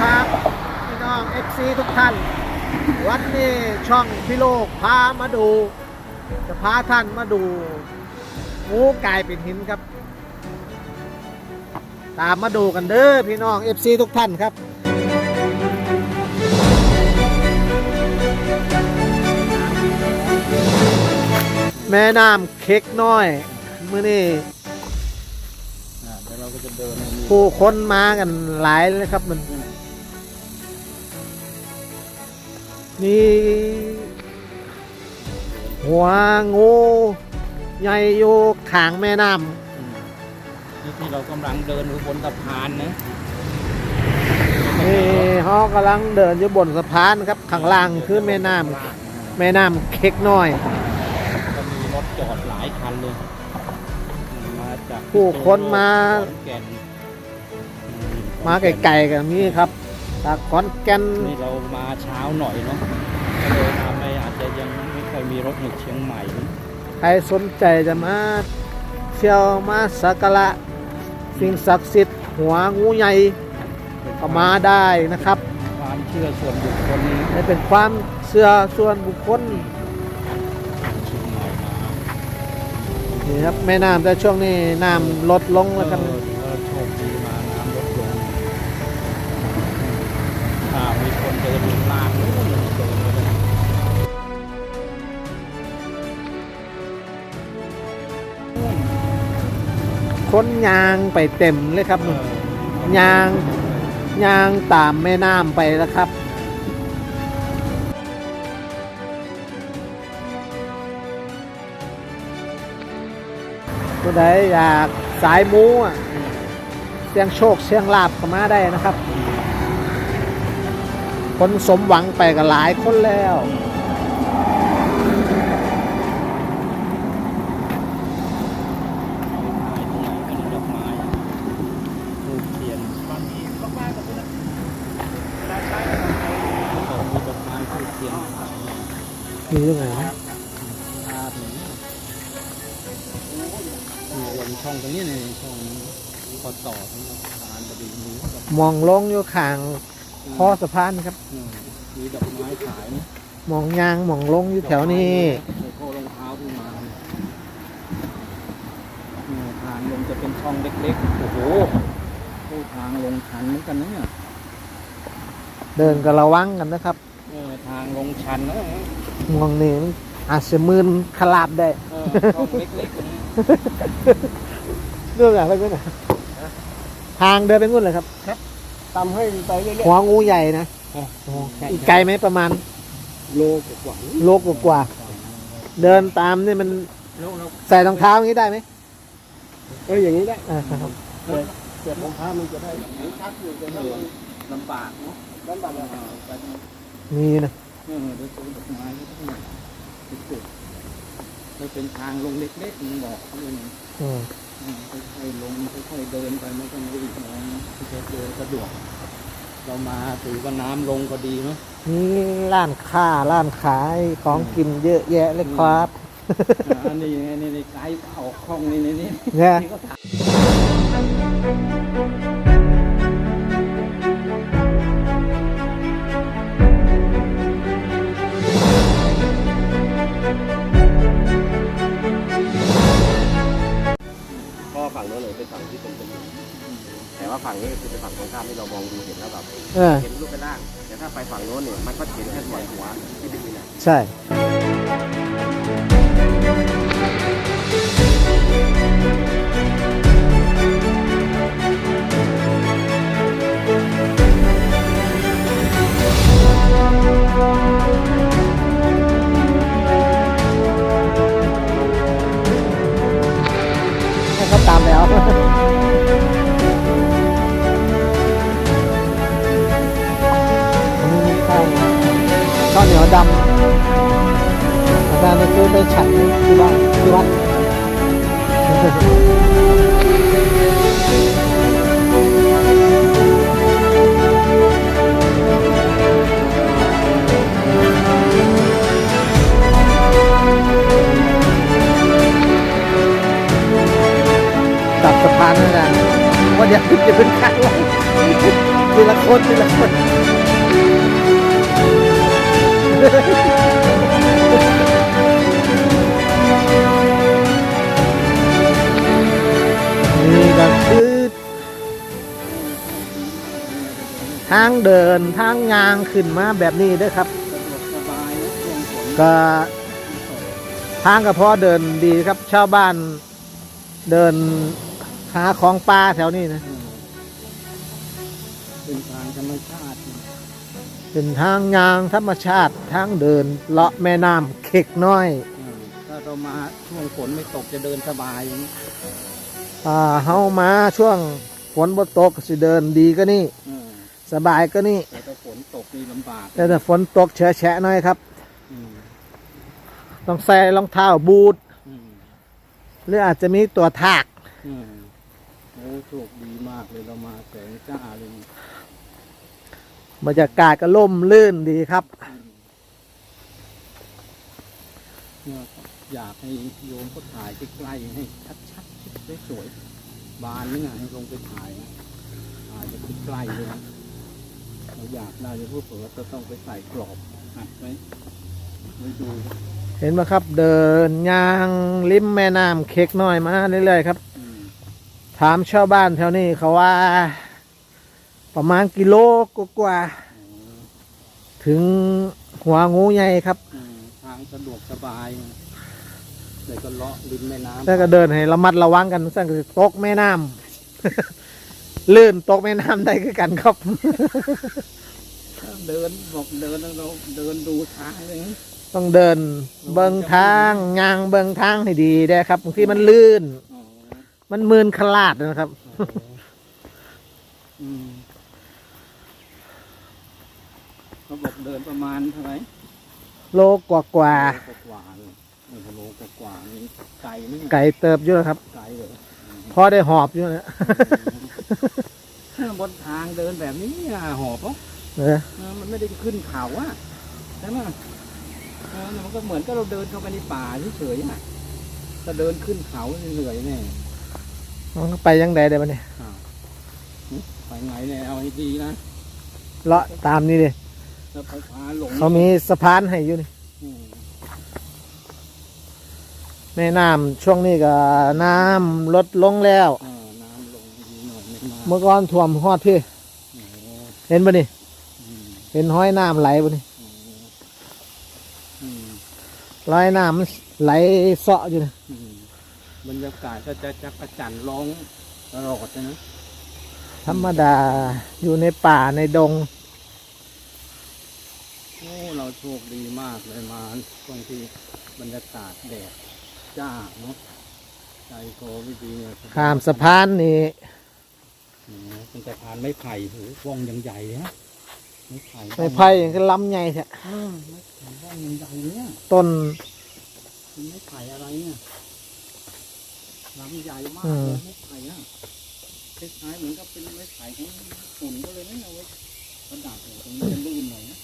ครับพี่น้องเอฟซีทุกท่าน วันนี้ช่องพี่โลกพามาดู จะพาท่านมาดูงูกลายเป็นหินครับ ตามมาดูกันเด้อพี่น้องเอฟซีทุกท่านครับแม่น้ำเค้กน้อยมื่อนี้อ่าเดี๋ยวเราก็จะเดินให้มีผู้คนมากันหลายเลยครับมัน มีหัวงูใหญ่อยู่ขางแม่น้อืมนี่ที่เรากำลังเดินอยู่บนสะพานนะำนี่เขากำลังเดินอยู่บนสะพานครับข้างล่างคือแม่น้ำแม่น้ำเค้กน้อยก็มีรถจอดหลายคันเลยมาจากผู้คนมาขอนแก่นอืมาไกลๆกันมีครับ จากขอนแก่นนี่เรามาเช้าหน่อยเนาะก็เลยทำให้อาจจะยังไม่ค่อยมีรถหนึกเชียงใหม่นะใครสนใจจะมาเที่ยวมาสักการะสิ่งศักดิ์สิทธิ์หัวงูใหญ่ก็มาได้นะครับความเชื่อส่วนบุคคลนี่เป็นความเชื่อส่วนบุคคลเชียงใหม่มานี่ครับแม่น้ำแต่ช่วงนี้น้ำลดลงแล้วกันเดินลากนู้นเลยเดินไปเลยคนยางไปเต็มเลยครับยางยางตามแม่น้ำไปแล้วครับผู้ใดอยากสายมูอะเสียงโชคเสียงลาบก็มาได้นะครับ คนสมหวังไปกันหลายคนแล้วดอกไม้ทูบเทียนบางทีก็บ้านกับคุณด้านซ้ายมีดอกไม้ทูบเทียนมีเรื่องอะไรนะภาพนี้มีลงช่องตรงนี้ในช่องพอต่อสำหรับทานบดีมองลงอยู่ข้าง คอสะพานครับอืมมีดอกไม้ขายนะมองยางมองลงอยู่แถวนี้ ใส่โครองเท้าขึ้นมาเนี่ยทางลงจะเป็นช่องเล็กๆ โอ้โหโอ้ทางลงชันเหมือนกันนะเนี่ยเดินก็ระวังกันนะครับเออทางลงชันนะมองนี่มันอาจจะมืนขลาบได้เออช่องเล็กๆอย่างนี้เรื่องอะไรไปไหนทางเดินไปงุ่นเลยครับ ตำให้ไปเรื่อยหัวงูใหญ่นะๆอีกไกลไหมประมาณโลกว่าโลกกว่าๆเดินตามนี่มันโลกเราใส่รองเท้าอย่างนี้ได้ไหมเอออย่างนี้ได้อ่าครับเสียบรองเท้ามันจะได้ชักอยู่จะได้ลำบากเนาะลำบากเลยไปมีนะ เออเดี๋ยวต้นดอกไม้ก็ต้องติดๆ มันเป็นทางลงเล็กๆมันบอกเลยนะอืมอืมค่อยๆลงค่อยๆเดินไปไม่ต้องรีบร้อนจะเดินสะดวก เรามาถือว่าน้ำลงก็ดีเนาะมีร้านค้าร้านขายของกินเยอะแยะเลยครับอ่าอันนี้ไงนี่นี่ไกด์ออกคล่องนี่นี่นี่เนี่ย ก็ถามก็ฝั่งโน้นเลยเป็นฝั่งที่เป็นเป็นแต่ว่าฝั่งนี้คือเป็นฝั่งตรงข้ามที่เรามองดูเห็นแล้วแบบเออ เห็นรูปเป็นร่าง แต่ถ้าไปฝั่งโน้นเนี่ยมันก็เห็นแค่ส่วนหัวที่เป็นนี่นะใช่ จะซื้อไปฉันที่บ้านที่วัดตัดสะพานนั่นแหละว่าเดี๋ยวจะเป็นใครวะทีละคนทีละคนนี่างเดินทางยางขึ้นมาแบบนี้เด้วยครับสะดวกสบายนะช่วงฝนก็ทางก็พอเดินดีครับชาวบ้านเดินหาของปลาแถวนี้นะอืมเป็นทางธรรมชาติ เป็นทางยางธรรมชาติทางเดินเลาะแม่น้ำเข็กน้อยอืมถ้าเรามาช่วงฝนไม่ตกจะเดินสบายอย่างนี้อ่าเฮามาช่วงฝนบ่ตกก็สิเดินดีก็นี่อืม สบายก็นี่ แต่ถ้าฝนตกนี่ลำบากแต่ถ้าฝนตกแฉะๆหน่อยครับ อืมต้องใส่รองเท้าบูท อืมหรืออาจจะมีตัวทาก อืมโอ้โชคดีมากเลยเรามาแสงจ้าเลยนี่บรรยากาศก็ล่มลื่นดีครับอืมเนี่ยอยากให้โยมก็ถ่ายใกล้ๆให้ชัดๆสวยๆบานนี่ไงให้ลงไปถ่ายนะถ่ายจะใกล้ๆเลยนะ เราอยากได้จะพูดเปิดจะต้องไปใส่กรอบอัดไว้ไว้ดูเห็นไหมครับ เดินยางริมแม่น้ำเข็กน้อยมาเรื่อยๆครับ อืมถามชาวบ้านแถวนี้เขาว่า ประมาณกิโลกว่าๆถึงหัวงูใหญ่ครับ อืมทางสะดวกสบายเลยก็เลาะริมแม่น้ำแต่ก็เดินให้ระมัดระวังกันสั่งตกแม่น้ำ ลื่นตกแม่น้ำได้คือกันครับ เดินบอกเดินเราเดินดูทางเลยนะต้องเดินเบิงทางยางเบิงทางให้ดีได้ครับบางทีมันลื่น อ๋อมันมืนขลาดนะครับ อืมเขาบอกเดินประมาณเท่าไหร่โลกกว่าโลกว่าๆเลยโอ้โหโลกว่าๆนี่ไกลไหมเนี่ยๆไก่เติบอยู่นะครับ ไกลเลย พอได้หอบอยู่นะบนทางเดินแบบนี้อะหอบเพราะเออเออมันไม่ได้ขึ้นเขาอะใช่ไหมเออมันก็เหมือนกับเราเดินเข้าไปในป่าเฉยๆอะถ้าเดินขึ้นเขาเหนื่อยแน่มันไปยังไงเดี๋ยวมันเนี่ยอ้าวหึไปไงเนี่ยเอาให้ดีนะเลาะตามนี่เลยแล้วไปพาหลงเขามีสะพานให้อยู่นี่ อืม แม่น้ำช่วงนี้ก็น้ำลดลงแล้วเออน้ำลงดีหน่อยไม่มากเมื่อก่อนท่วมฮอดพี่ โอ้โหเห็นปะนี่ อืมเห็นห้อยน้ำไหลปะนี่โอ้โหอืมรอยน้ำมันไหลเสาะอยู่นะอืมบรรยากาศก็จะจักระจันร้องตลอดเลยนะ ธรรมดาอยู่ในป่าในดง โอ้ เราโชคดีมากเลยมาบางทีบรรยากาศแดด จ้าเนาะใจคอไม่ดีเนี่ยข้ามสะพานนี่โอ้โหเป็นสะพานไม้ไผ่โหว่องยังใหญ่นะไม้ไผ่ไม้ไผ่อย่างก็ลำใหญ่แท้เออไม้ไผ่ว่องยังใหญ่เนี่ยต้น เป็นไม้ไผ่อะไรเนี่ยลำใหญ่มากอืเลม ยไม้ไผ่อะคล้ายๆเหมือนกับเป็นไม้ไผ่ของฝุ่นก็เลยไม่เอาไว้ประดับเลยตรงนี้จะลื่นหน่อยนะ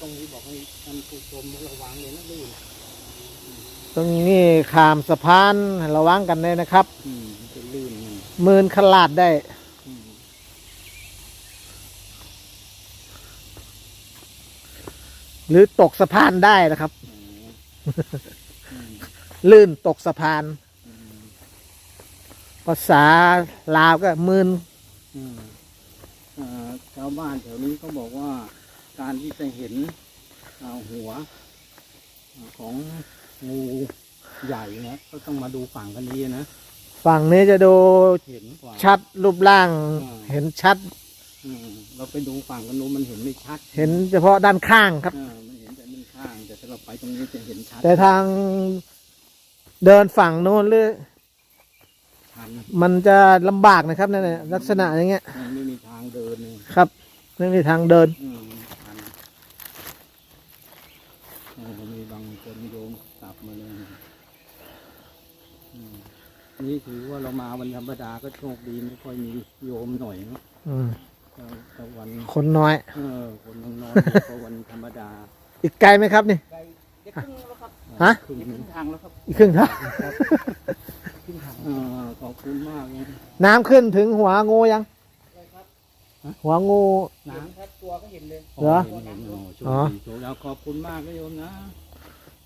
ตรงนี้บอกให้ท่านผู้ชมระวังเลยนะลื่น ตรงนี้ข้ามสะพานระวังกันเลยนะครับอืมมันจะลื่นนี่มืนขลาดได้ อืมหรือตกสะพานได้นะครับอ๋ออืมลื่นตกสะพานอืมภาษาลาวก็มืนอืมเอ่อชาวบ้านแถวนี้เขาบอกว่าการที่จะเห็นอ่าหัวอ่าของ งูใหญ่นะก็ต้องมาดูฝั่งกันนี้นะฝั่งนี้จะดูเห็นกว่า ชัดรูปร่างอ่าเห็นชัด อืมเราไปดูฝั่งกันนู้นมันเห็นไม่ชัดเห็นเฉพาะด้านข้างครับเออมันเห็นแต่ด้านข้าง แต่ถ้าเราไปตรงนี้จะเห็นชัดแต่ทางเดินฝั่งโน้นหรือชันมันจะลำบากนะครับนั่นแหละลักษณะอย่างเงี้ยมันไม่มีทางเดินเลยครับไม่มีทางเดิน อืมชันโอ้มีบางคนโยมกลับมาเลยอืม นี่ถือว่าเรามาวันธรรมดาก็โชคดีไม่ค่อยมีโยมหน่อยเนาะอืมแต่แต่วันคนน้อย เออคนน้อยๆก็วันธรรมดาอีกไกลไหมครับนี่ไกลจะครึ่งแล้วครับฮะ ครึ่งหนึ่งทางแล้วครับอีกครึ่งทางเออขอบคุณมากเลย น้ำขึ้นถึงหัวงูยัง หัวงู น้แค่ตัวก็เห็นเลยำเหรอเห็นเห็นโอ้โชคอ๋อ ดีโชคแล้วขอบคุณมากเลยโยมนะ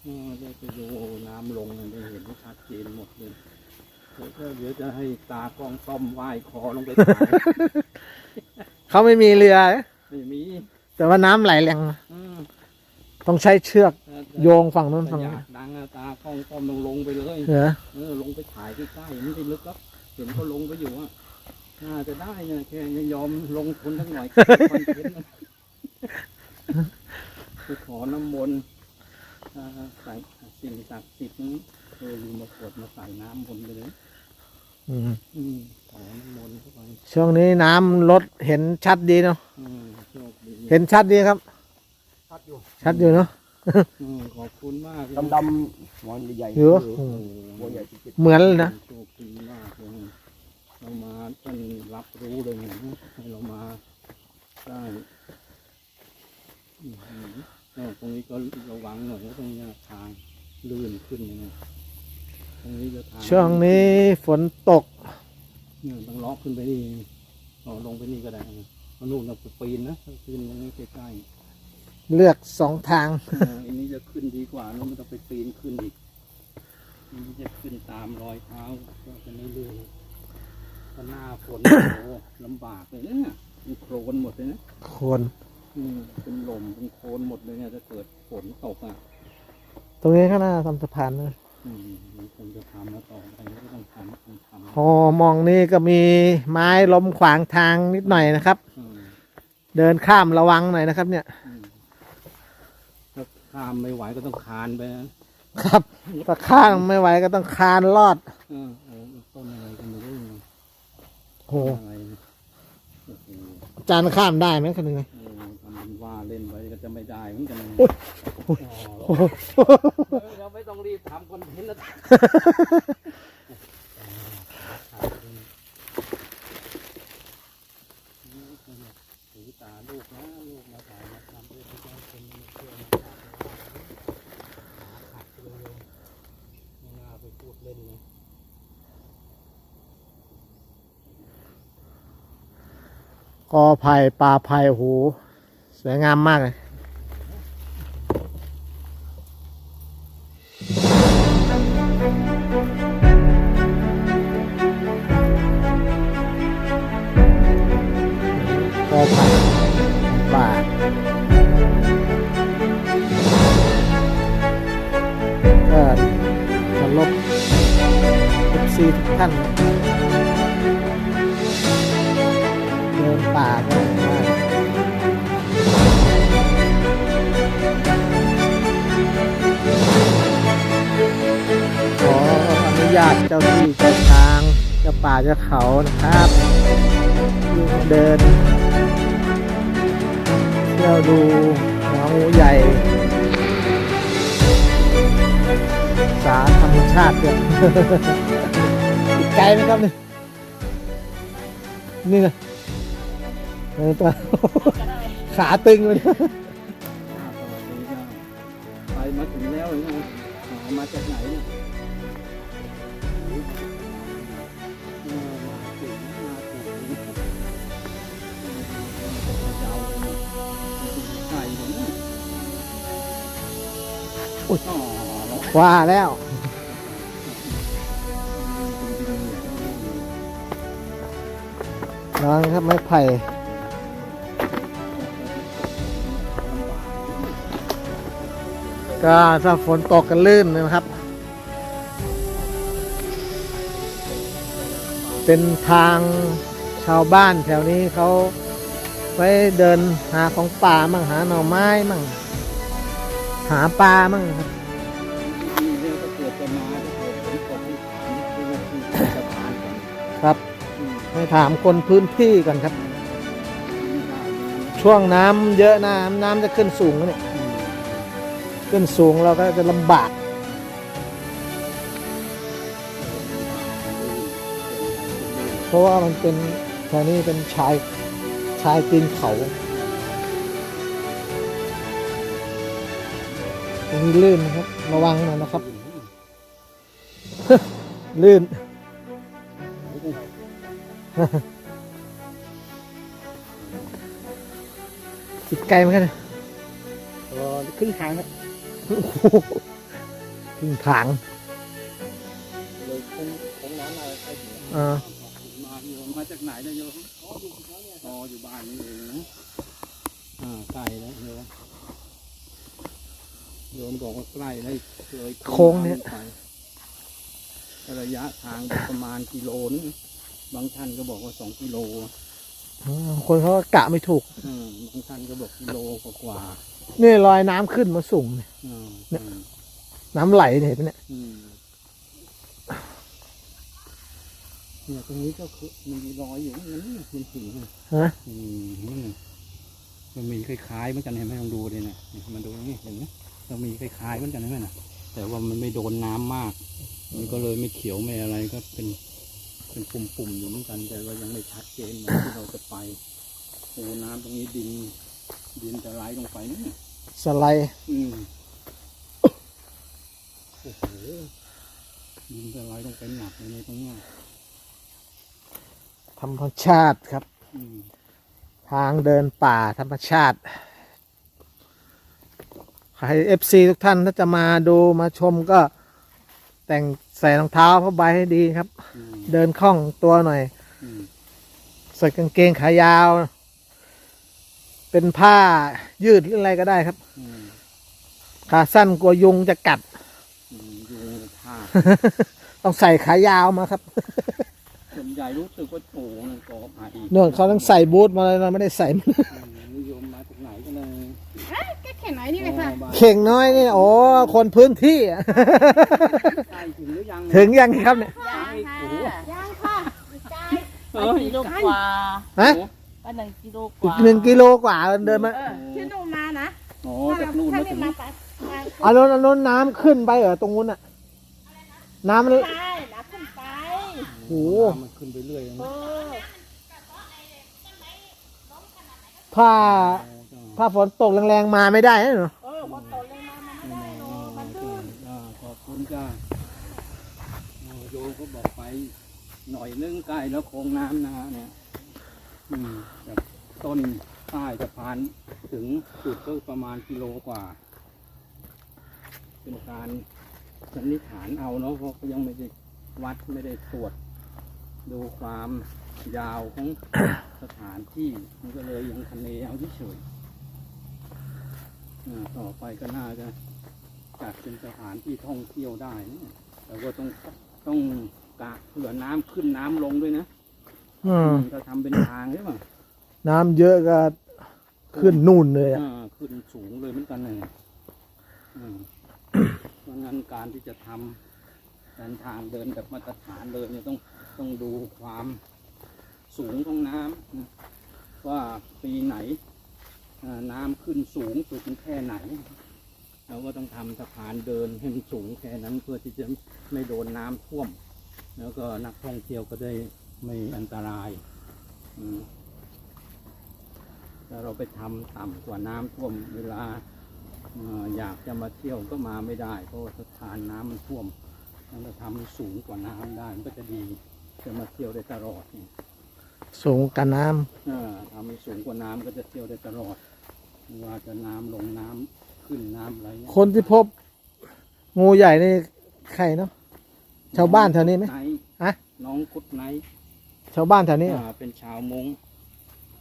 เออได้ไปดูน้ำลงได้เห็นชัดเจนหมดเลย เดี๋ยวก็เดี๋ยวจะให้ตากล้องซ่อมไหว้คอลงไปถ่ายเขาไม่มีเรือ ไม่มี แต่ว่าน้ำไหลแรงอืมต้องใช้เชือกถ้าโยงฝั่งนู้นถ้าฝั่งอนี้ยากดังอะตากล้องซ่อมลงลงไปเลยเหรอเออลงไปถ่ายใกล้ๆไม่ได้ลึกครับเห็นเขาลงไปอยู่อะน่าจะได้เนี่ยแค่ยังยอมลงทุนทั้งหน่อยคอนเทนต์นะไปขอน้ำมนต์อ่าใส่สิ่งศักดิ์สิทธิ์นั้นเออลืมมาขวดมาใส่น้ำบนไปเลย อืมอืมขอน้ำมนต์เข้าไปช่วงนี้น้ำลดเห็นชัดดีเนาะอืมโชคดีเห็นชัดดีครับ ชัดอยู่ชัดอยู่เนาะอืมขอบคุณมากเลยดำดำหัวใหญ่ๆเหรอโอ้โหหัวใหญ่จิตเหมือนเลยนะ โชคดีมากเลยเรามาท่านรับรู้เลยเนี่ยให้เรามาได้อืมเออตรงนี้ก็ระวังหน่อยนะตรงนี้ทางลื่นขึ้นนะ ตรงนี้จะทางช่วงนี้ฝนตก เนี่ยต้องล็อกขึ้นไปนี่อ๋อลงไปนี่ก็ได้นะเอานู่นเราปีนนะปีนตรงนี้ใกล้ๆเลือกสองทางเอออันนี้จะขึ้นดีกว่านู้นไม่ต้องไปปีนขึ้นอีกอันนี้จะขึ้นตามรอยเท้าก็จะไม่ลื่นถ้าหน้าฝน โอ้โหลำบากเลยนะเนี่ยมันโคลนหมดเลยนะคนอืมเป็นลมเป็นโคลนหมดเลยเนี่ยถ้าเกิดฝนตกอะตรงนี้ข้างหน้าทำสะพานนะอื มมันคงจะทำแล้วต่อไปก็ต้องทำต้องทำพอมองนี่ก็มีไม้ล้มขวางทางนิดหน่อยนะครับ อืมเดินข้ามระวังหน่อยนะครับ เนี่ย อืมถ้าข้ามไม่ไหวก็ต้องคานไปนะครับถ้าข้ามไม่ไหวก็ต้องคานลอดเออโอ้ต้นอะไรกันไม่รู้นะโอ้โหอะไรนะโอ้โหจานข้ามได้ไหมคันนึงเออทำเป็นว่าเล่น ไว้ก็จะไม่ได้เหมือนกันโอ้ยอ๋อโอ้โหเออเราไม่ต้องรีบทำคอนเทนต์แล้วถือตาลูกนะลูกมาถ่ายมาทำเพื่อที่จะให้คนมาเชื่อมาถ่ายหาขัดเลยไม่น่าไปพูดเล่นเลยกอไผ่ป่าไผ่โอ้โหสวยงามมากเลย เจ้าที่เจ้าทางเจ้าป่าเจ้าเขานะครับเดินเที่ยวดูหนองใหญ่ศึกษาธรรมชาติเด้วยอีกไกลไหมครับเนี่ยนี่นะเออตัวขาตึงเลยไปมาถึงแล้วเลยนะหามาจากไหนเนี่ย ว่าแล้วน้องครับไม้ไผ่ก็ถ้าฝนตกกันลื่นนะครับ เป็นทางชาวบ้านแถวนี้เขาไว้เดินหาของป่ามั่งหาหน่อไม้มั่งหาปลามั่งครับ ถามคนพื้นที่ก่อนครับ ช่วงน้ำเยอะน้ำน้ำจะขึ้นสูงนะเนี่ยขึ้นสูงเราก็จะลำบาก เพราะว่ามันเป็นแถวนี้เป็นชายชายตีนเขาตรงนี้ลื่นนะครับ ระวังหน่อยนะครับ ลื่น เอีกไกลไหมครับเนี่ยเออครึ่งทางครับโอ้โหครึ่งทางเลยคงคงน้ำอะไรใกล้ถึงอ่ามาโยมมาจากไหนนะโยมอ๋ออยู่บ้านนี่เองนะอ่าใกล้แล้วโยมโยมบอกว่าใกล้แล้วเลยโค้งเนี่ย ไประยะทางประมาณกิโลนึง บางท่านก็บอกว่าสองกิโลอืมคนเขาก็กะไม่ถูก อืมบางท่านก็บอกกิโลกว่านี่รอยน้ำขึ้นมาสูงเนี่ยๆอืมเนี่ยอืมน้ำไหลเนี่ยเห็นไหมเนี่ยอืมเนี่ยตรงนี้ก็คือมันมีรอยอยู่นั่นนี่มันถึงนะ ฮะอืมนี่มันมีคล้ายๆเหมือนกันเห็นไหมลองดูเลยนะนี่มันดูนี่เห็นไหมมันมีคล้ายๆเหมือนกันเห็นไหมนะแต่ว่ามันไม่โดนน้ำมาก มันก็เลยไม่เขียวไม่อะไรก็เป็น เป็นปุ่มๆอยู่เหมือนกันแต่ว่ายังไม่ชัดเจนเหมือนที่เราจะไปโอ้น้ำตรงนี้ดิน ดินจะไหลลงไปนี่สไลด์อืมโอ้โหดินจะไหลลงไปหนักเลยในตรงเนี้ยธรรมชาติครับอืมทางเดินป่าธรรมชาติใครเอฟซีทุกท่านถ้าจะมาดูมาชมก็แต่งใส่รองเท้าผ้าใบให้ดีครับอืม เดินคล่องตัวหน่อยอืมใส่กางเกงขายาว เป็นผ้ายืดหรืออะไรก็ได้ครับอืมขาสั้นกลัวยุงจะกัดอืมยุงท่าต้องใส่ขายาวมาครับส่วนใหญ่รู้สึกว่าโอ้โหนั่นกอไผ่เนื่องเขาต้องใส่บูทมาเลยเราไม่ได้ใส่อืมนิยมมาจากไหนกันเลยก็แค่น้อยนี่เลยค่ะอ๋อบ้านเข่งน้อยนี่โอ้คนพื้นที่อะใกล้ถึงหรือยังถึงยังครับเนี่ย กิโลกว่าฮะก็หนึ่งกิโลกอีกว่าหนึ่งกิโลกว่าเดินมาเออที่หนูมานะอ๋อถ้าจากนู่นถ้ามาไม่ถึงมาไปมาเอาโน้นเอาโน้นน้ำขึ้นไปเหรอตรงนู้นอะน้ำมันไปนะขึ้นไปโอ้โหน้ำมันขึ้นไปเรื่อยเออถ้าถ้าฝนตกแรงๆมาไม่ได้นะหนูเออพอโตเลยมามันไม่ได้หรอกมันขึ้น อ่าขอบคุณจ้าอ่าโยมก็บอกไป หน่อยนึงใกล้แล้วโค้งน้ำนะฮะเนี่ยอืมจากต้นใต้สะพานถึงจุดก็ประมาณกิโลกว่า เป็นการสันนิษฐานเอาเนาะเพราะยังไม่ได้วัดไม่ได้ตรวจ ดูความยาวของสถานที่ มันก็เลยยังคะเนเอาเฉยต่อไปก็น่าจะจัดเป็นสถานที่ท่องเที่ยวได้นะแต่ว่าต้องต้อง กะเผื่อน้ำขึ้นน้ำลงด้วยนะอืมถ้าทำเป็นทางใช่ป่ะน้ำเยอะก็ขึ้นนู่นเลยอะอ่าขึ้นสูงเลยเหมือนกันเลยอืมเพราะงั้นการที่จะทำการทางเดินแบบมาตรฐานเลยเนี่ยต้องต้องดูความสูงของน้ำนะว่าปีไหนอ่าน้ำขึ้นสูงสุดแค่ไหน เราก็ต้องทำสะพานเดินให้มันสูงแค่นั้นเพื่อที่จะไม่โดนน้ำท่วม แล้วก็นักท่องเที่ยวก็ได้ไม่อันตรายอืมถ้าเราไปทำต่ำกว่าน้ำท่วมเวลาเอ่ออยากจะมาเที่ยวก็มาไม่ได้ เพราะว่าสถานน้ำมันท่วมมันจะทำให้สูงกว่าน้ำได้มันก็จะดีจะมาเที่ยวได้ตลอดนี่สูงกันน้ำเออทำให้สูงกว่าน้ำก็จะเที่ยวได้ตลอดไม่ว่าจะน้ำลงน้ำขึ้นน้ำอะไรเงี้ยคนที่พบงูใหญ่นี่ใครเนาะ ชาวบ้านแถวนี้ไหมไนฮะ น้องกุดไนท์ชาวบ้านแถวนี้เหรออ่าเป็นชาวมง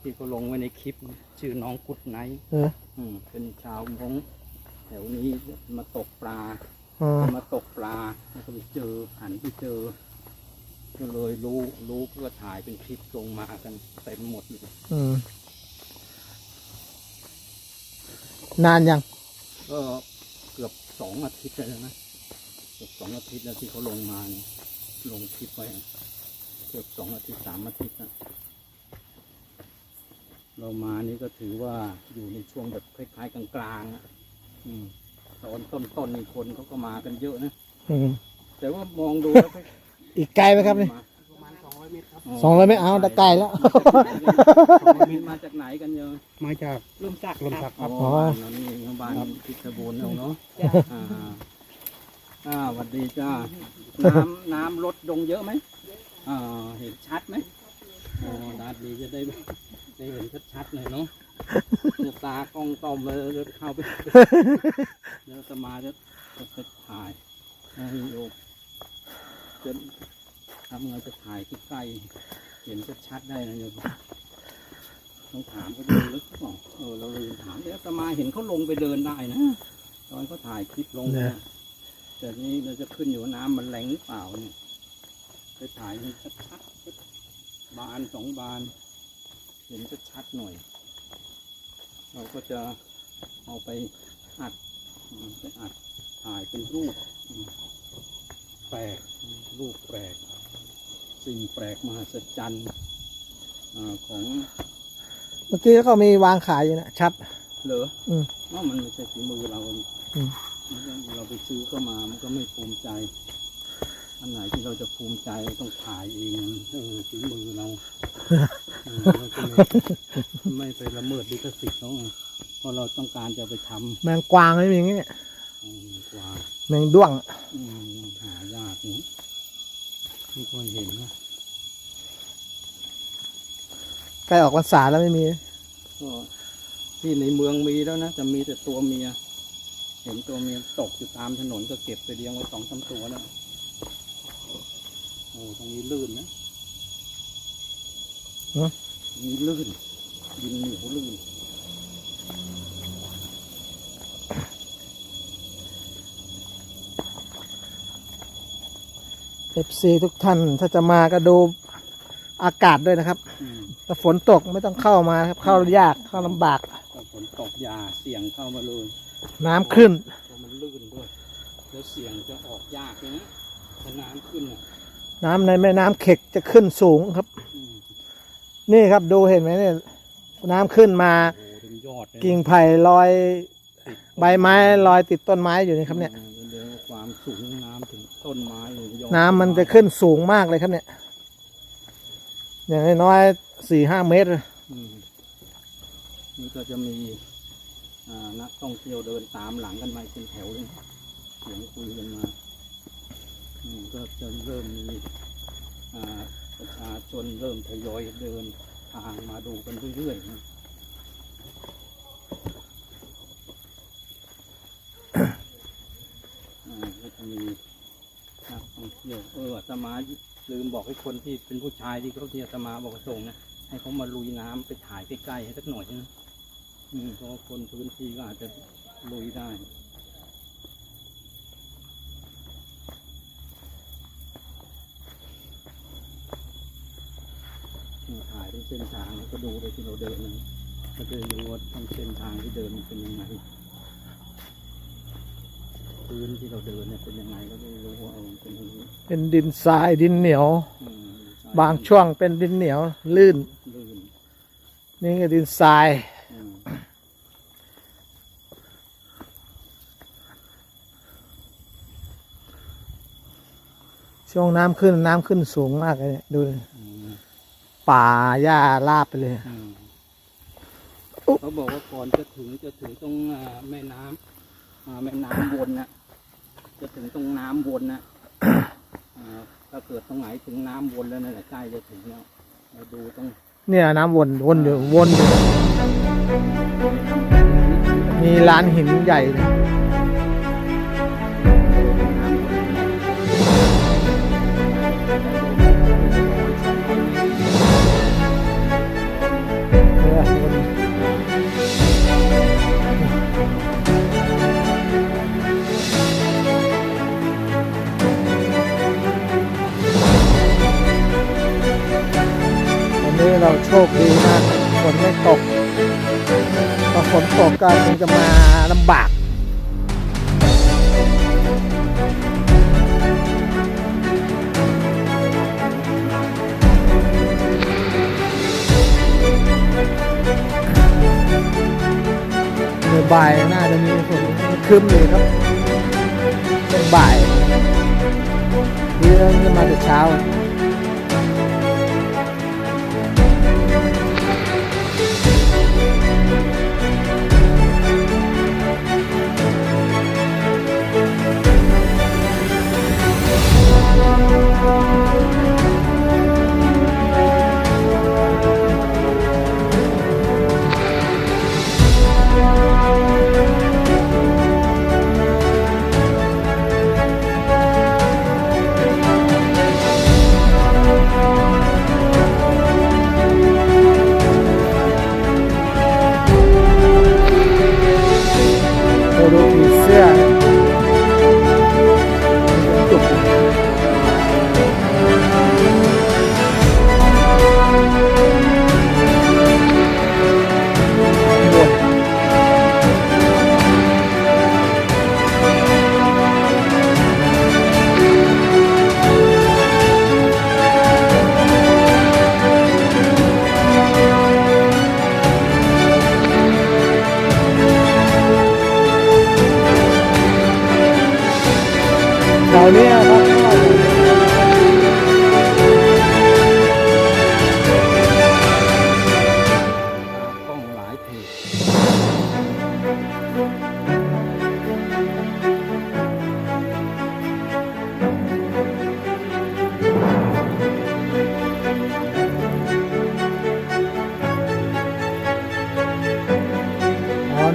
ที่เขาลงไว้ในคลิป ชื่อน้องกุดไนท์เอออืมเป็นชาวมงแถวนี้มาตกปลาอ๋อมาตกปลาแล้วก็ไปเจอหันไปเจอ ก็เลยรู้รู้ก็ถ่ายเป็นคลิปลงมากันเต็มหมดเลยอืมนานยังก็เกือบสองอาทิตย์แล้วนะเกือบ สองอาทิตย์แล้วที่เขาลงมาเนี่ยลงคลิปไว้อะเกือบสองอาทิตย์สามอาทิตย์นะเรามานี่ก็ถือว่าอยู่ในช่วงแบบคล้ายๆกลางๆอะอืมตอนต้นๆนี่คนเขาก็มากันเยอะนะอืมแต่ว่ามองดูแล้วก็อีกไกลไหมครับนี่ประมาณสองร้อยเมตรครับสองร้อยไม่เอาแต่ไกลแล้วมาจากไหนกันเยอะมาจากลมสักลมสักครับอ๋อนี่บ้านพิชรบูรณ์เอาเนาะ อ่าอ่าสวัสดีจ้า น้ำน้ำลดลงเยอะไหมอ่าเห็นชัดไหมอ๋อดาดดีจะได้ได้เห็นชัดๆเลยเนาะจะตากล้องต้อมเลยจะเข้าไปเดี๋ยวจะมาจะจะไปถ่ายให้โยมจะทำไงจะถ่ายใกล้ๆเห็นชัดๆได้นะโยมต้องถามก็ดูลึกเปล่าเออเราลืมถามเดี๋ยวจะมาเห็นเขาลงไปเดินได้นะตอนเขาถ่ายคลิปลงเนี่ยนะ แต่นี้เราจะขึ้นอยู่ว่าน้ำมันแรงหรือเปล่าเนี่ยไปถ่ายให้ชัดๆบานสองบาน เห็นชัดๆหน่อย เราก็จะเอาไปอัดอืมไปอัดถ่ายเป็นรูปอืมแปลกอืมรูปแปลก สิ่งแปลกมหัศจรรย์อ่าของเมื่อกี้ก็มีวางขายอยู่นะชัด เหรออืมว่ามันไม่ใช่ฝีมือเราอืมมันก็ เราไปซื้อเข้ามามันก็ไม่ภูมิใจ อันไหนที่เราจะภูมิใจต้องถ่ายเองเออฝีมือเราเออเราก็ไม่ไม่ไปละเมิดลิขสิทธิ์เขาไงเพราะเราต้องการจะไปทำแมงกวางไม่มีอย่างงี้อืมกว่า แมงด้วง อืมยังหายากอยู่ไม่ค่อยเห็นนะใกล้ออกพรรษาแล้วไม่มี ก็ที่ในเมืองมีแล้วนะจะมีแต่ตัวเมีย เห็นตัวเมียตกอยู่ตามถนนก็เก็บไปเลี้ยงไว้สองสามตัวแล้วโอ้ตรงนี้ลื่นนะฮะมีลื่นดินเหนียวลื่นเอฟซีทุกท่านถ้าจะมาก็ดูอากาศด้วยนะครับอืมถ้าฝนตกไม่ต้องเข้ามาครับ เข้ายากเข้าลำบากถ้าฝนตกอยาเสี่ยงเข้ามาเลย น้ำขึ้นเพราะมันลื่นด้วย แล้วเสี่ยงจะออกยากเลยนะถ้าน้ำขึ้นอะน้ำในแม่น้ำเข็กจะขึ้นสูงครับอืมนี่ครับดูเห็นไหมเนี่ย น้ำขึ้นมาโอ้ถึงยอดเลยกิ่งไผ่ลอย ใบไม้ลอยติดต้นไม้อยู่นี่ครับเนี่ยเดี๋ยวความสูงน้ำถึงต้นไม้เลยยอดน้ำมันจะขึ้นสูงมากเลยครับเนี่ย อย่างน้อยๆสี่ห้าเมตรอืมนี่ก็จะมีอ่า นักท่องเที่ยวเดินตามหลังกันมาเป็นแถวเลยเสียงคุยกันมาก็จะเริ่มมีประชาชนเริ่มทยอยเดินทางมาดูกันเรื่อยๆนะก็จะมีนักท่องเที่ยวเอออาตมาลืมบอกให้คนที่เป็นผู้ชายที่เขาที่อาตมาบอกว่าส่งนะให้เขามาลุยน้ำไปถ่ายใกล้ๆให้สักหน่อยนะ พราะว่าคนพื้นที่ก็อาจจะลุยได้ถ่ายเป็นเส้นทางแล้วก็ดูไปที่เราเดินนะก็จะรู้ว่าทางเส้นทางที่เดินมันเป็นยังไงพื้นที่เราเดินเนี่ยเป็นยังไงก็ได้รู้ว่าเออมันเป็นอย่างนี้เป็นดินทรายดินเหนียวอืมบางช่วงเป็นดินเหนียวลื่น ลื่น นี่ก็ดินทราย อืม ช่วงน้ำขึ้นน้ำขึ้นสูงมากเลยเนี่ยดูดิอืมป่าหญ้าลาบไปเลย อืมอุ๊เขาบอกว่าก่อนจะถึงจะถึงตรงอ่าแม่น้ำอ่าแม่น้ำวนนะจะถึงตรงน้ำวนนะอ่าถ้าเกิดตรงไหนถึงน้ำวนแล้วนั่นแหละใกล้จะถึงแล้วเราดูตรงเนี่ยน้ำวนวนอยู่วนอยู่มีลานหินใหญ่เลยเนี่ย นี้เราโชคดีมากฝนไม่ตกพอฝนตกก็คงจะมาลำบากเมื่อบ่ายน่าจะมีฝนครึ้มเลยครับช่วงบ่ายเรื่องจะมาแต่เช้า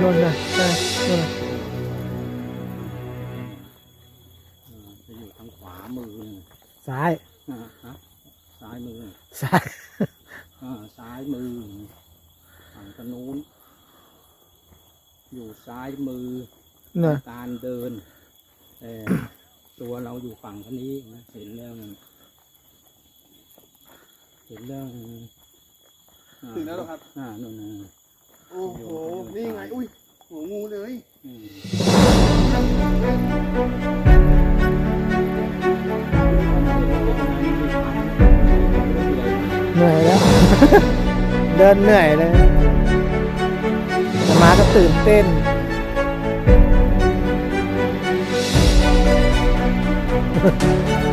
โนนนะใช่จะอยู่ทางขวามือซ้ายอ่าซ้ายมือซ้ายอ่าซ้ายมือฝั่งตะนู้น อยู่ซ้ายมือนะการเดินแต่ตัวเราอยู่ฝั่งคนนี้นะเห็นเรื่องเห็นเรื่องถึงแล้วครับอ่านู่นนะ โอ้โห นี่ไง อุ้ยหัวงูเลยอืมเหนื่อยแล้ว เดินเหนื่อยเลยแต่มาก็ตื่นเต้นเ